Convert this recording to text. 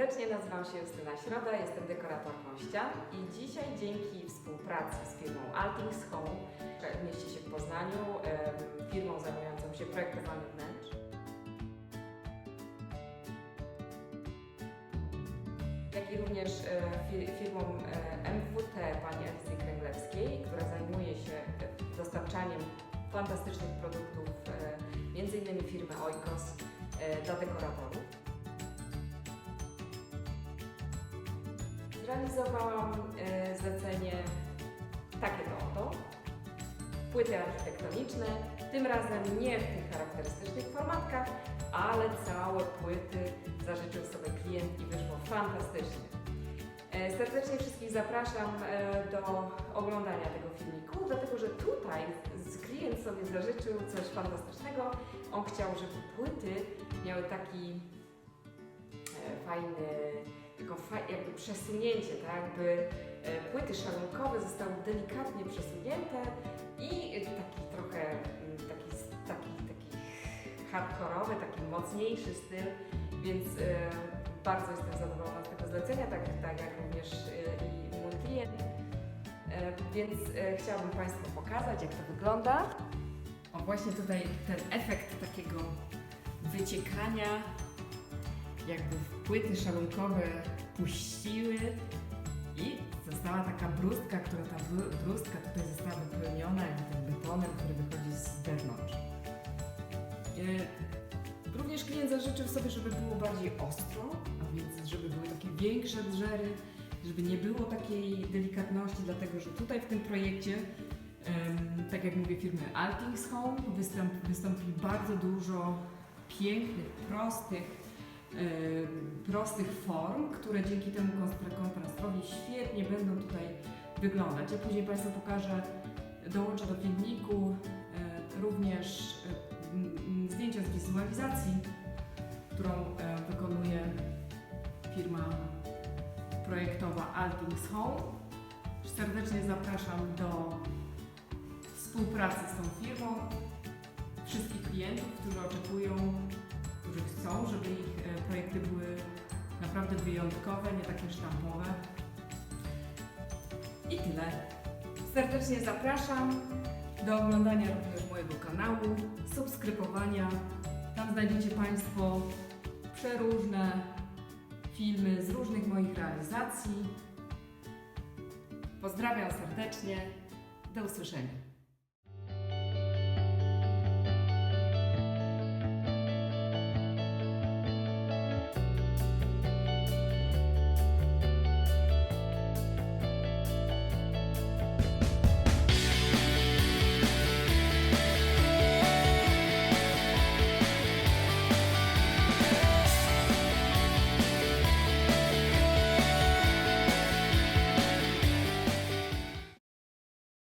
serdecznie, nazywam się Justyna Środa, jestem dekoratorką ścian i dzisiaj dzięki współpracy z firmą Altings Home, która mieści się w Poznaniu, firmą zajmującą się projektowaniem wnętrz, jak i również e, fi- firmą e, MWT pani Alicji Kręglewskiej, która zajmuje się e, dostarczaniem fantastycznych produktów, innymi firmy Oikos dla dekoratorów. Zrealizowałam e, zlecenie takie to oto. Płyty architektoniczne, tym razem nie w tych charakterystycznych formatkach, ale całe płyty zażyczył sobie klient i wyszło fantastycznie. E, Serdecznie wszystkich zapraszam e, do oglądania tego filmiku, dlatego że tutaj klient sobie zażyczył coś fantastycznego. On chciał, żeby płyty miały taki fajny, taką jakby przesunięcie, tak, by e, płyty szalunkowe zostały delikatnie przesunięte i taki trochę mm, taki, taki, taki hardkorowy, taki mocniejszy styl, więc e, bardzo jestem zadowolona z tego zlecenia, tak, tak jak również e, i mój klient. Więc chciałabym Państwu pokazać, jak to wygląda. O, właśnie tutaj ten efekt takiego wyciekania jakby płyty szalunkowe puściły i została taka brustka, która ta bru- brustka tutaj została wypełniona jakby tym betonem, który wychodzi z wewnątrz. E, Również klient zażyczył sobie, żeby było bardziej ostro, a więc żeby były takie większe drzery, żeby nie było takiej delikatności, dlatego że tutaj w tym projekcie, tak jak mówię, firmy Altings Home wystąpi, bardzo dużo pięknych, prostych, prostych form, które dzięki temu kontrastowi świetnie będą tutaj wyglądać. Ja później Państwu pokażę, dołączę do filmiku e, również m, zdjęcia z wizualizacji, którą wykonuje firma projektowa Altings Home. Serdecznie zapraszam do współpracy z tą firmą. Wszystkich klientów, którzy oczekują, którzy chcą, żeby ich e, projekty były naprawdę wyjątkowe, nie takie sztampowe. I tyle. Serdecznie zapraszam do oglądania również mojego kanału, subskrybowania. Tam znajdziecie Państwo przeróżne filmy z różnych moich realizacji. Pozdrawiam serdecznie. Do usłyszenia.